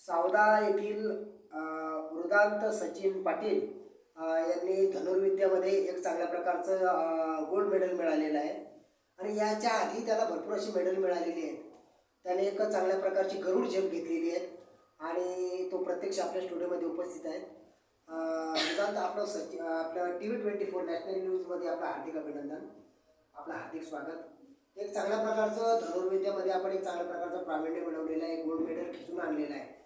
सावदा येथील वृदांत सचिन पाटील यांनी धनुर्विद्यामध्ये एक चांगल्या प्रकारचं गोल्ड मेडल मिळालेलं आहे. आणि याच्या आधी त्याला भरपूर अशी मेडल मिळालेली आहेत. त्याने एक चांगल्या प्रकारची गरुड झेप घेतलेली आहे. आणि तो प्रत्यक्ष आपल्या स्टुडिओमध्ये उपस्थित आहे. वृदांत आपलं सचि आपलं T V twenty four national न्यूजमध्ये आपलं हार्दिक अभिनंदन. आपलं हार्दिक स्वागत. एक चांगल्या प्रकारचं धनुर्विद्यामध्ये आपण एक चांगल्या प्रकारचं प्रावीण्य मिळवलेलं आहे गोल्ड मेडल खिचून आणलेलं आहे.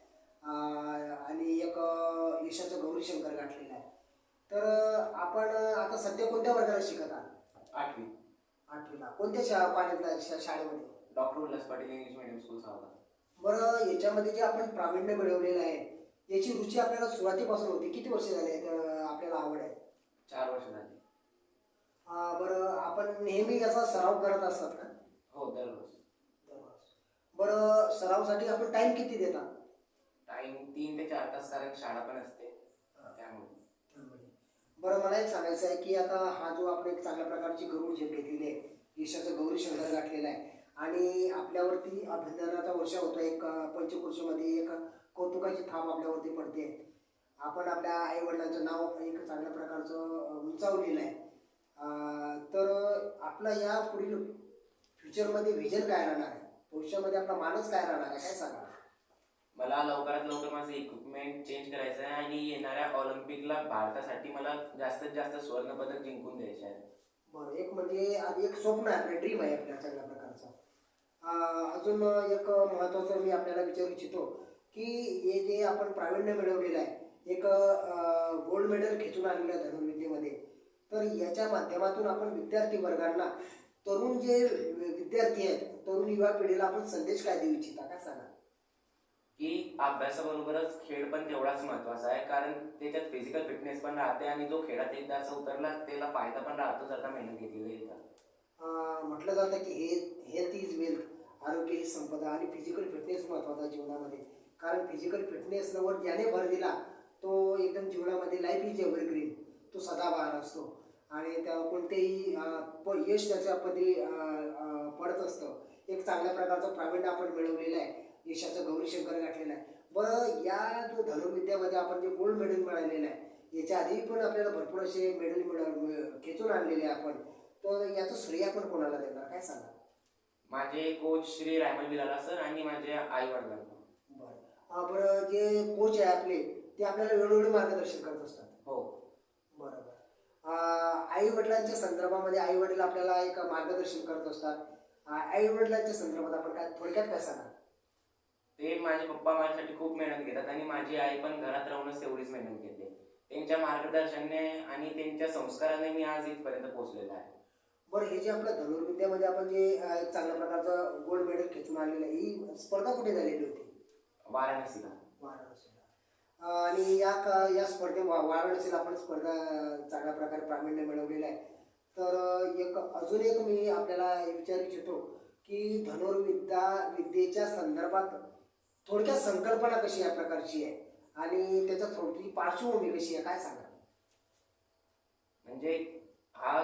आणि एक यशाचं गौरी शंकर गाठलेलं आहे. तर आपण आता सध्या कोणत्या वर्गाला शिकत आहात? आठवी. आठवीला. कोणत्या शा कॉलेजला शा शाळेमध्ये? Doctor Ulhas Patil English medium school सावधा बरं याच्यामध्ये जे आपण प्रावीण्य मिळवलेलं आहे याची रुची आपल्याला सुरुवातीपासून होती. किती वर्ष झाले आपल्याला आवड आहे? चार वर्ष झाली. बरं आपण नेहमी याचा सराव करत असतात का? हो दररोज. बरं सरावसाठी आपण टाइम किती देता टाइम तीन ते चार तास कारण शाळा पण असते. त्यामुळे. बरं मला एक सांगायचं आहे की आता हा जो आपण एक चांगल्या प्रकारची गरुड झेप घेतलेली आहे ईशाचं गौरी शंकर गाठलेला आहे आणि आपल्यावरती अभिनंदनाचा वर्षा होतो. एक पंचकृषीमध्ये एक कौतुकाची थाप आपल्यावरती पडते. आपण आपल्या आई वडिलांचं नाव एक चांगल्या प्रकारचं उंचावलेलं आहे. तर आपला या पुढील फ्युचरमध्ये व्हिजन काय राहणार आहे? भविष्यामध्ये आपला माणूस काय राहणार आहे? काय सांगा मला लवकरात लवकर माझं इक्विपमेंट चेंज करायचं आहे आणि येणाऱ्या ऑलिम्पिकला भारतासाठी मला जास्तीत जास्त सुवर्ण पदक जिंकून द्यायचे आहे. बरं एक म्हणजे आधी एक स्वप्न आहे आपलं ड्रीम आहे आपल्या चांगल्या प्रकारचं. अं, अजून एक महत्त्वाचं मी आपल्याला विचारू इच्छितो की हे जे आपण प्रावीण्य मिळवलेलं आहे एक गोल्ड मेडल खेचून आणलेलं आहे धनुर्विद्येमध्ये. तर याच्या माध्यमातून आपण विद्यार्थी वर्गांना तरुण जे विद्यार्थी आहेत तरुण युवा पिढीला आपण संदेश काय देऊ इच्छिता? काय सांगा की अभ्यासाबरोबरच खेळ पण तेवढाच महत्त्वाचा आहे कारण त्याच्यात फिजिकल फिटनेस पण राहते आणि जो खेळात एकदा असं उतरला त्याला फायदा पण राहतो जर का मेहनत घेतली जाईल तर म्हटलं जातं की हे हेल्थ इज वेल्थ आरोग्य ही संपदा आणि फिजिकल फिटनेस महत्त्वाचा जीवनामध्ये. कारण फिजिकल फिटनेसवर ज्याने भर दिला तो एकदम जीवनामध्ये लाईफ इज एव्हरग्रीन तो सदाबहार असतो. आणि त्या कोणतेही प यश त्याच्या पदरी पडत असतं. एक चांगल्या प्रकारचं प्रावीण्य आपण मिळवलेलं आहे. यशाचं गौरी शंकर गाठलेलं आहे. बरं या जो धनुर्विद्यामध्ये आपण जे गोल्ड मेडल मिळालेलं आहे याच्या आधी पण आपल्याला भरपूर असे मेडल मिळ खेचून आणलेले आहे आपण. तर याचं श्रेय आपण कोणाला देणार? काय सांगा माझे कोच श्री रायमल बिलाला सर आणि माझ्या आई वडिलांना. बरं. बरं जे कोच आहे आपले ते आपल्याला वेळोवेळी मार्गदर्शन करत असतात. हो. आई वडिलांच्या संदर्भामध्ये आई वडील आपल्याला एक मार्गदर्शन करत असतात. आई वडिलांच्या संदर्भात आपण काय थोडक्यात काय सांगा ते माझे पप्पा माझ्यासाठी खूप मेहनत घेतात आणि माझी आई पण घरात राहूनच तेवढीच मेहनत घेते. त्यांच्या मार्गदर्शनाने आणि त्यांच्या संस्काराने मी आज इथपर्यंत पोहोचलेलो आहे. बरं हे जे आपलं धनुर्विद्यामध्ये आपण जे एक चांगल्या प्रकारचं गोल्ड मेडल खेचून आणलेलं आहे ही स्पर्धा कुठे झालेली होती? वाराणसीला. अं, आणि या का या स्पर्धे वा वाराणसीला आपण स्पर्धा चांगल्या प्रकारे प्रावीण्य मिळवलेलं आहे. तर एक अजून एक मी आपल्याला विचारू इच्छितो की धनुर्विद्या विद्येच्या संदर्भात थोडक्यात संकल्पना कशी या प्रकारची आहे? आणि त्याच्या थोडी पार्श्वभूमी कशी आहे? काय सांगा म्हणजे हा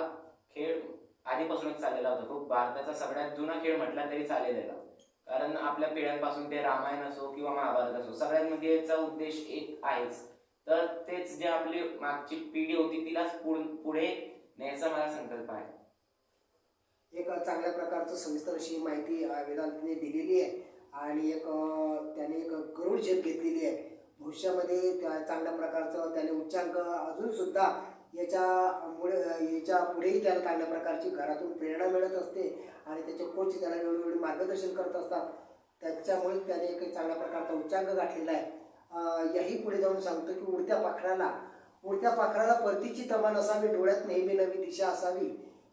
खेळ आधीपासूनच चाललेला होता. खूप भारताचा सगळ्यात जुना खेळ म्हटला तरी चाललेला कारण आपल्या पिढ्यांपासून ते रामायण असो किंवा महाभारत असो सगळ्यांमध्ये याचा उद्देश एक आहेच. तर तेच जे आपली मागची पिढी होती तिलाच पुढ- पुढे न्यायचा मला संकल्प आहे. एक चांगल्या प्रकारचं सविस्तर अशी माहिती वेदांतने दिलेली आहे आणि एक त्याने एक गरुड झेप घेतलेली आहे. भविष्यामध्ये त्या चांगल्या प्रकारचं त्याने उच्चांक अजून सुद्धा याच्यामुळे याच्या पुढेही त्याला चांगल्या प्रकारची घरातून प्रेरणा मिळत असते आणि त्याचे कोच त्याला वेळोवेळी मार्गदर्शन करत असतात. त्याच्यामुळे त्याने एक चांगल्या प्रकारचा उच्चांक गाठलेला आहे. याही पुढे जाऊन सांगतो की उडत्या पाखराला उडत्या पाखराला परतीची तमान असावी डोळ्यात नेहमी नवी दिशा असावी.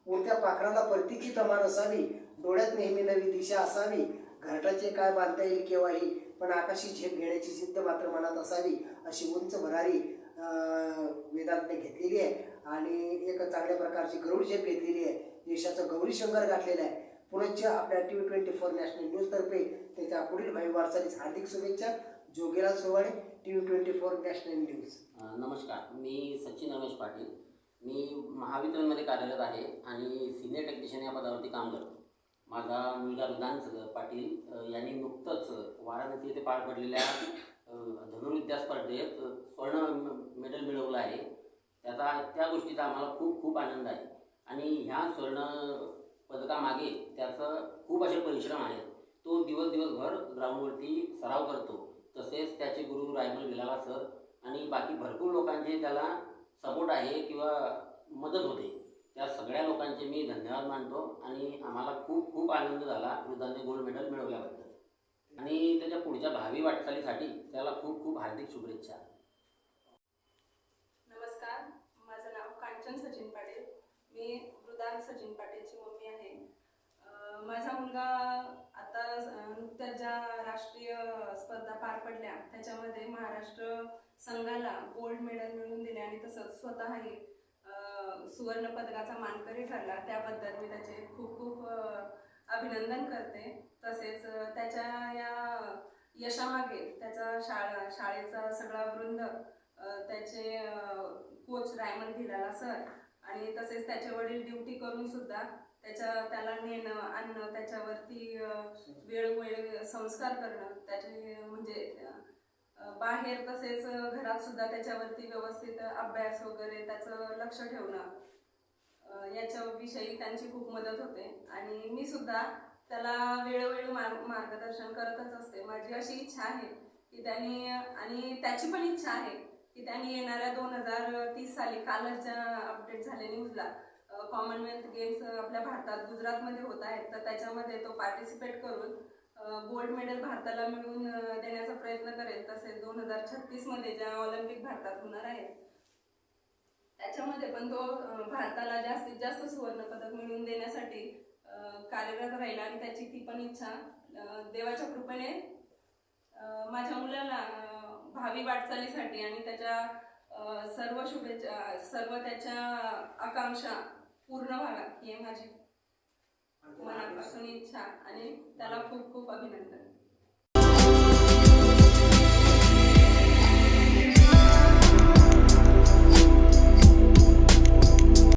उडत्या पाखराला परतीची तमान असावी डोळ्यात नेहमी नवी दिशा असावी. घरटाचे काय बांधता येईल केव्हाही पण आकाशी झेप घेण्याची सिद्ध मात्र मनात असावी अशी उंच भरारी वेदांतने घेतलेली आहे आणि एक चांगल्या प्रकारची गौरी झेप घेतलेली आहे. देशाचं गौरी शंकर गाठलेलं आहे. पुनश्च आपल्या T V twenty four national न्यूजतर्फे त्याच्या पुढील भावी वाटचालीस हार्दिक शुभेच्छा. Jogelal Sowale T V twenty four national news नमस्कार. मी सचिन रमेश पाटील. मी महावितरणमध्ये कार्यरत आहे आणि सिनियर टेक्निशियन या पदावरती काम करतो. माझा मुलगा रुदान पाटील यांनी नुकतंच वाराणसी येथे पार पडलेल्या धनुर्विद्या स्पर्धेत स्वर्ण मेडल मिळवलं आहे. त्याचा त्या गोष्टीचा आम्हाला खूप खूप आनंद आहे. आणि ह्या स्वर्ण पदकामागे त्याचं खूप असे परिश्रम आहेत. तो दिवस दिवसभर ग्राउंडवरती सराव करतो. तसेच त्याचे गुरु रायमल विलाला सर आणि बाकी भरपूर लोकांचे त्याला सपोर्ट आहे किंवा मदत होते. त्या सगळ्या लोकांचे मी धन्यवाद मानतो आणि आम्हाला खूप खूप आनंद झाला. वृद्धांनी गोल्ड मेडल मिळवल्याबद्दल. पुढच्या भावी वाटचालीसाठी त्याला खूप खूप हार्दिक शुभेच्छा. नमस्कार माझं नाव कांचन सचिन पाटील. मी वृदान सचिन पाटीलची मम्मी आहे. माझा मुलगा आता नुकत्याच ज्या राष्ट्रीय स्पर्धा पार पडल्या त्याच्यामध्ये महाराष्ट्र संघाला गोल्ड मेडल मिळवून दिले आणि तसंच स्वतःही सुवर्ण पदकाचा मानकरी ठरला. त्याबद्दल मी त्याचे खूप खूप अभिनंदन करते. तसेच त्याच्या या यशामागे त्याचा शाळा शाळेचा सगळा वृंद त्याचे कोच रायमन भिलाला सर आणि तसेच त्याचे वडील ड्युटी करून सुद्धा त्याच्या त्याला नेणं आणणं त्याच्यावरती वेळोवेळ संस्कार करणं त्याचे म्हणजे बाहेर तसेच घरात सुद्धा त्याच्यावरती व्यवस्थित अभ्यास वगैरे त्याचं लक्ष ठेवणं याच्याविषयी त्यांची खूप मदत होते. आणि मी सुद्धा त्याला वेळोवेळी मार्ग मार्गदर्शन करतच असते. माझी अशी इच्छा आहे की त्यांनी आणि त्याची पण इच्छा आहे की त्यांनी येणाऱ्या दोन हजार तीस साली कालच ज्या अपडेट झाले न्यूजला कॉमनवेल्थ गेम्स आपल्या भारतात गुजरातमध्ये होत आहेत. तर त्याच्यामध्ये तो पार्टिसिपेट करून गोल्ड मेडल भारताला मिळवून देण्याचा प्रयत्न करेल. तसेच दोन हजार छत्तीसमध्ये ज्या ऑलिम्पिक भारतात होणार आहेत त्याच्यामध्ये पण तो भारताला जास्तीत जास्त सुवर्ण पदक मिळवून देण्यासाठी कार्यरत राहील आणि त्याची ती पण इच्छा देवाच्या कृपेने माझ्या मुलाला भावी वाटचालीसाठी आणि त्याच्या सर्व शुभेच्छा सर्व त्याच्या आकांक्षा पूर्ण व्हाव्यात ही माझी मनापासून इच्छा आणि त्याला खूप खूप अभिनंदन.